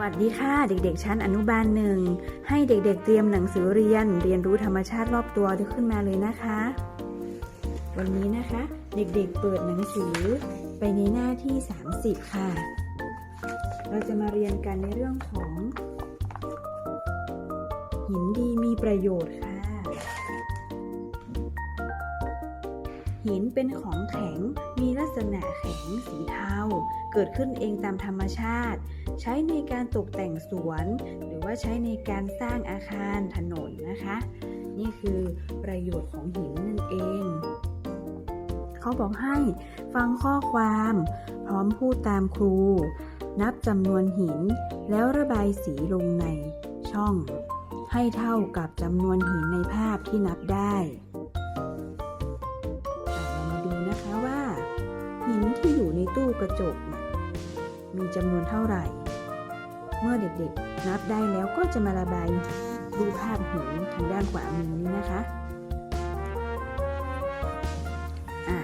วัสดีค่ะเด็กๆ ชั้นอนุบาลหนึ่ง ให้เด็กๆ เตรียมหนังสือเรียน เรียนรู้ธรรมชาติรอบตัวขึ้นมาเลยนะคะ วันนี้นะคะ เด็กๆ เปิดหนังสือไปในหน้าที่ 30 ค่ะ เราจะมาเรียนกันในเรื่องของ หินดีมีประโยชน์ค่ะ หินเป็นของแข็งมีลักษณะแข็งสีเทาเกิดขึ้นเองตามธรรมชาติ ใช้ในการตกแต่งสวน หรือว่าใช้ในการสร้างอาคารถนนนะคะ นี่คือประโยชน์ของหินนั่นเองเขาบอกให้ฟังข้อความ พร้อมพูดตามครู นับจำนวนหิน แล้วระบายสีลงในช่อง ให้เท่ากับจำนวนหินในภาพที่นับได้เรามาดูนะคะว่า หินที่อยู่ในตู้กระจกน่ะมีจำนวนเท่าไหร่ มื่อเด็กๆ นับได้แล้วก็จะมาระบายรูปภาพหินทางด้านขวามือนี้นะคะอะ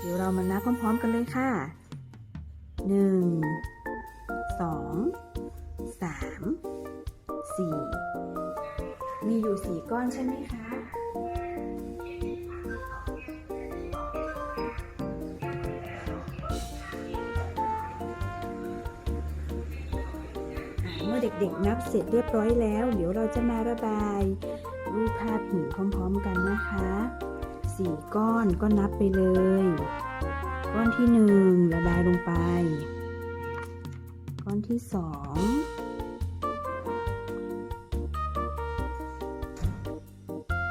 เดี๋ยวเรามานับพร้อมๆกันเลยค่ะ 1 2 3 4 มีอยู่ 4 ก้อนใช่ไหมคะ เด็กๆ นับเสร็จเรียบร้อยแล้ว เดี๋ยวเราจะมาระบาย รูปภาพหินพร้อมๆกันนะคะสี่ก้อนก็นับไปเลย ก้อนที่หนึ่งระบายลงไป ก้อนที่สอง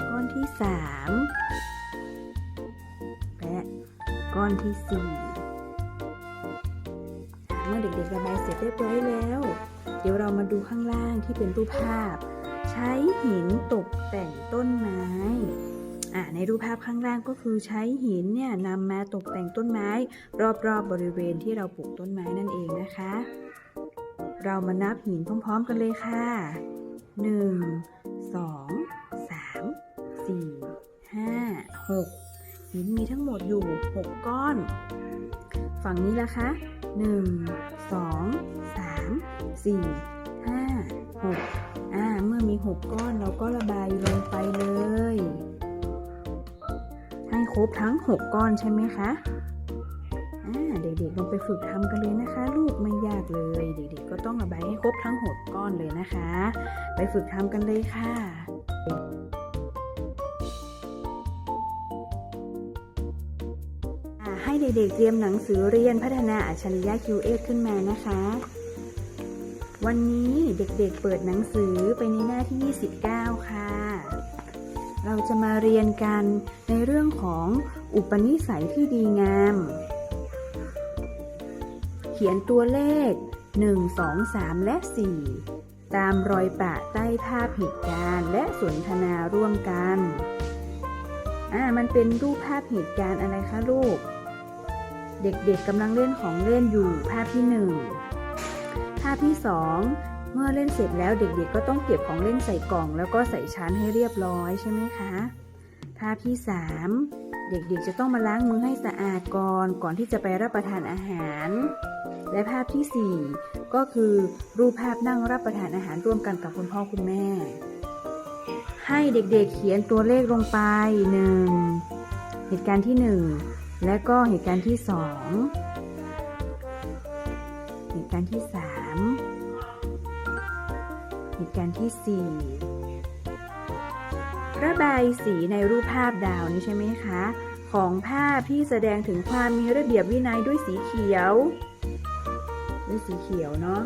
ก้อนที่สามและก้อนที่สี่ มื่อเด็กๆระบายเสร็จเรียบร้อยแล้ว เดี๋ยวเรามาดูข้างล่างที่เป็นรูปภาพ ใช้หินตกแต่งต้นไม้อะในรูปภาพข้างล่างก็คือใช้หินเนี่ยนำมาตกแต่งต้นไม้ รอบๆบบริเวณที่เราปลูกต้นไม้นั่นเองนะคะ เรามานับหินพร้อมๆกันเลยค่ะ 1 2 3 4 5 6 หินมีทั้งหมดอยู่ 6 ก้อน ฝั่งนี้ละคะ 1 2 3 4 5 6อ่าเมื่อมี6ก้อนเราก็ระบายลงไปเลย ให้ครบทั้ง6ก้อนใช่ไหมคะอ่าเด็กๆลองไปฝึกทำกันเลยนะคะ ลูกไม่ยากเลย เด็กๆก็ต้องระบายให้ครบทั้ง6ก้อนเลยนะคะ ไปฝึกทำกันเลยค่ะ ด็กๆเตรียมหนังสือเรียนพัฒนาอัจฉริยะ QS ขึ้นมานะคะ วันนี้เด็กๆเปิดหนังสือไปในหน้าที่ 29 ค่ะ เราจะมาเรียนกันในเรื่องของอุปนิสัยที่ดีงาม เขียนตัวเลข 1 2 3 และ 4 ตามรอยปะใต้ภาพเหตุการณ์ และสนทนาร่วมกันอ่ามันเป็นรูปภาพเหตุการณ์อะไรคะลูก เด็กๆกำลังเล่นของเล่นอยู่ภาพที่หนึ่งภาพที่สองเมื่อเล่นเสร็จแล้วเด็กๆ ก็ต้องเก็บของเล่นใส่กล่อง แล้วก็ใส่ชั้นให้เรียบร้อยใช่ไหมคะ ภาพที่สามเด็กๆ จะต้องมาล้างมือให้สะอาดก่อนก่อนที่จะไปรับประทานอาหาร และภาพที่สี่ก็คือรูปภาพนั่งรับประทานอาหารร่วมกันกับคุณพ่อคุณแม่ ให้เด็กๆเขียนตัวเลขลงไปหนึ่งเหตุการณ์ที่หนึ่ง และก็เหตุการณ์ที่สองเหตุการณ์ที่สามเหตุการณ์ที่สี่ระบายสีในรูปภาพดาวนี้ใช่ไหมคะ ของภาพที่แสดงถึงความมีระเบียบวินัยด้วยสีเขียว ด้วยสีเขียวเนาะ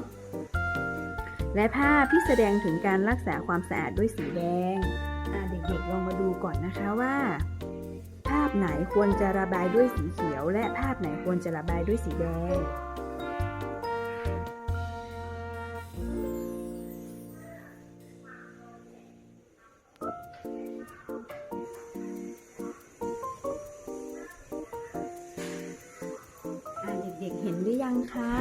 และภาพที่แสดงถึงการรักษาความสะอาดด้วยสีแดงเด็กๆลองมาดูก่อนนะคะว่า ไหนควรจะระบายด้วยสีเขียว และภาพไหนควรจะระบายด้วยสีแดง เด็กๆเห็นหรือยังคะ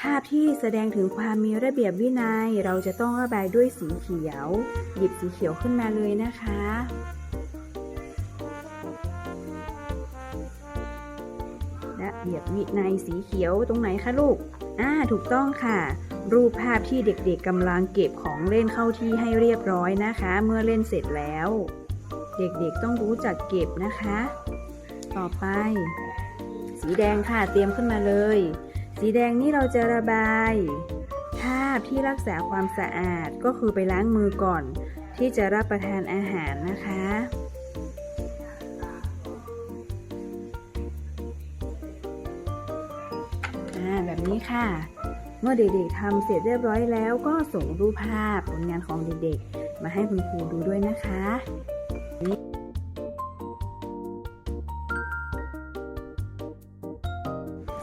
ภาพที่แสดงถึงความมีระเบียบวินัยเราจะต้องระบายด้วยสีเขียว หยิบสีเขียวขึ้นมาเลยนะคะ เบียบวินัยสีเขียวตรงไหนคะลูก อ่า ถูกต้องค่ะ รูปภาพที่เด็กๆกำลังเก็บของเล่นเข้าที่ให้เรียบร้อยนะคะ เมื่อเล่นเสร็จแล้ว เด็กๆต้องรู้จักเก็บนะคะ ต่อไป สีแดงค่ะ เตรียมขึ้นมาเลย สีแดงนี่เราจะระบายภาพที่รักษาความสะอาดก็คือไปล้างมือก่อน ที่จะรับประทานอาหารนะคะ ค่ะ เมื่อเด็กๆทำเสร็จเรียบร้อยแล้วก็ส่งรูปภาพผลงานของเด็กๆ มาให้คุณครูดูด้วยนะคะ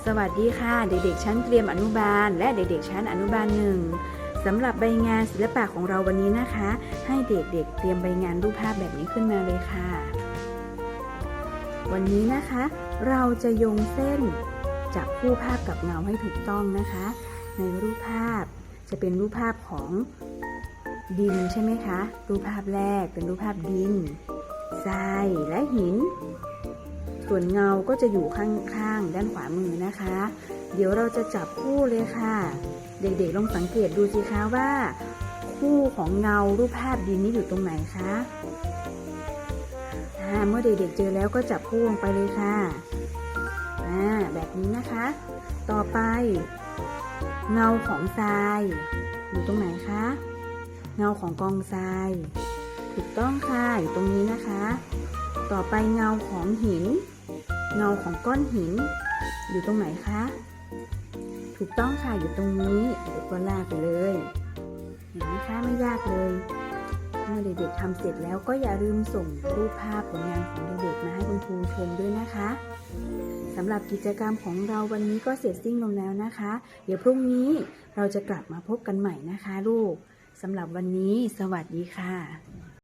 สวัสดีค่ะ เด็กๆชั้นเตรียมอนุบาล และเด็กๆชั้นอนุบาลหนึ่งสำหรับใบงานศิลปะของเราวันนี้นะคะ ให้เด็กๆ เตรียมใบงานรูปภาพแบบนี้ขึ้นมาเลยค่ะ วันนี้นะคะ เราจะโยงเส้น จับคู่ภาพกับเงาให้ถูกต้องนะคะ ในรูปภาพจะเป็นรูปภาพของดินใช่ไหมคะ รูปภาพแรกเป็นรูปภาพดินทรายและหิน ส่วนเงาก็จะอยู่ข้างๆด้านขวามือนะคะ เดี๋ยวเราจะจับคู่เลยค่ะ เด็กๆลองสังเกตดูสิคะว่า คู่ของเงารูปภาพดินนี้อยู่ตรงไหนคะเมื่อเด็กๆเจอแล้วก็จับคู่ลงไปเลยค่ะ อ่าแบบนี้นะคะ ต่อไป เงาของทรายอยู่ตรงไหนคะ เงาของกองทราย ถูกต้องค่ะอยู่ตรงนี้นะคะ ต่อไปเงาของหิน เงาของก้อนหิน อยู่ตรงไหนคะ ถูกต้องค่ะอยู่ตรงนี้เด็กก็ลากไปเลยเห็นไหมคะไม่ยากเลย เมื่อเด็กๆทำเสร็จแล้วก็อย่าลืมส่งรูปภาพผลงานของเด็กๆมาให้คุณครูชมด้วยนะคะสำหรับกิจกรรมของเราวันนี้ก็เสร็จสิ้นลงแล้วนะคะ เดี๋ยวพรุ่งนี้เราจะกลับมาพบกันใหม่นะคะ ลูกสำหรับวันนี้ สวัสดีค่ะ